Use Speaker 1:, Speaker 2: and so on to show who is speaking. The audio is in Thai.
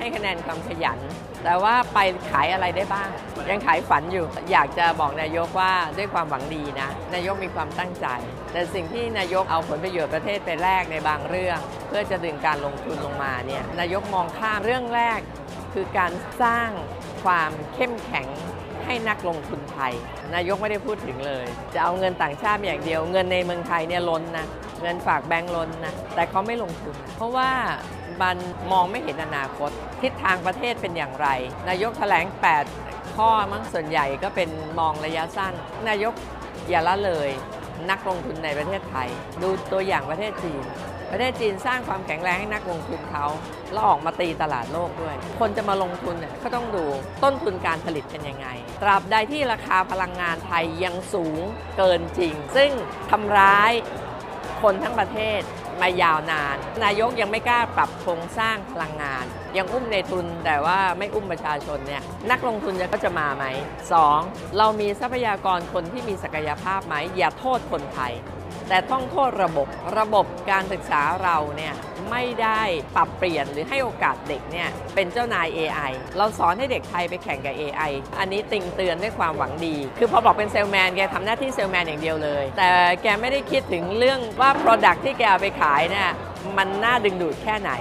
Speaker 1: ให้คะแนนความขยัน แต่ว่าไปขายอะไรได้บ้าง ยังขายฝันอยู่ อยากจะบอกนายกว่าด้วยความหวังดีนะ นายกมีความตั้งใจ แต่สิ่งที่นายกเอาผลประโยชน์ประเทศไปแลกในบางเรื่อง เพื่อจะดึงการลงทุนลงมาเนี่ย นายกมองข้ามเรื่องแรก คือการสร้างความเข้มแข็งให้นักลงทุนไทย นายกไม่ได้พูดถึงเลย จะเอาเงินต่างชาติอย่างเดียว เงินในเมืองไทยเนี่ยล้นนะ เงินฝากแบงก์ล้นนะ แต่เขาไม่ลงทุน เพราะว่ามันมองไม่เห็นอนาคต ทิศทางประเทศเป็นอย่างไร นายกแถลง 8 ข้อมั้งส่วนใหญ่ก็เป็นมองระยะสั้น นายกอย่าละเลย นักลงทุนในประเทศไทย ดูตัวอย่างประเทศจีน ประเทศจีนสร้างความแข็งแรงให้นักลงทุนเขาแล้วออกมาตีตลาดโลกด้วย คนจะมาลงทุนเนี่ยก็ต้องดูต้นทุนการผลิตเป็นยังไง ตราบใดที่ราคาพลังงานไทยยังสูงเกินจริง ซึ่งทำร้ายคนทั้งประเทศมายาวนาน นายกยังไม่กล้าปรับโครงสร้างพลังงาน ยังอุ้มในทุนแต่ว่าไม่อุ้มประชาชนเนี่ยนักลงทุนก็จะมาไหมสองเรามีทรัพยากรคนที่มีศักยภาพไหมอย่าโทษคนไทย แต่ต้องโทษระบบระบบการศึกษาเราเนี่ยไม่ได้ปรับเปลี่ยนหรือให้โอกาสเด็กเนี่ยเป็นเจ้านาย AI เราสอนให้เด็กไทยไปแข่งกับ AI อันนี้ติงเตือนด้วยความหวังดี คือพอบอกเป็นเซลแมนแกทำหน้าที่เซลแมนอย่างเดียวเลย แต่แกไม่ได้คิดถึงเรื่องว่า Product ที่แกเอาไปขายเนี่ยมันน่าดึงดูดแค่ไหน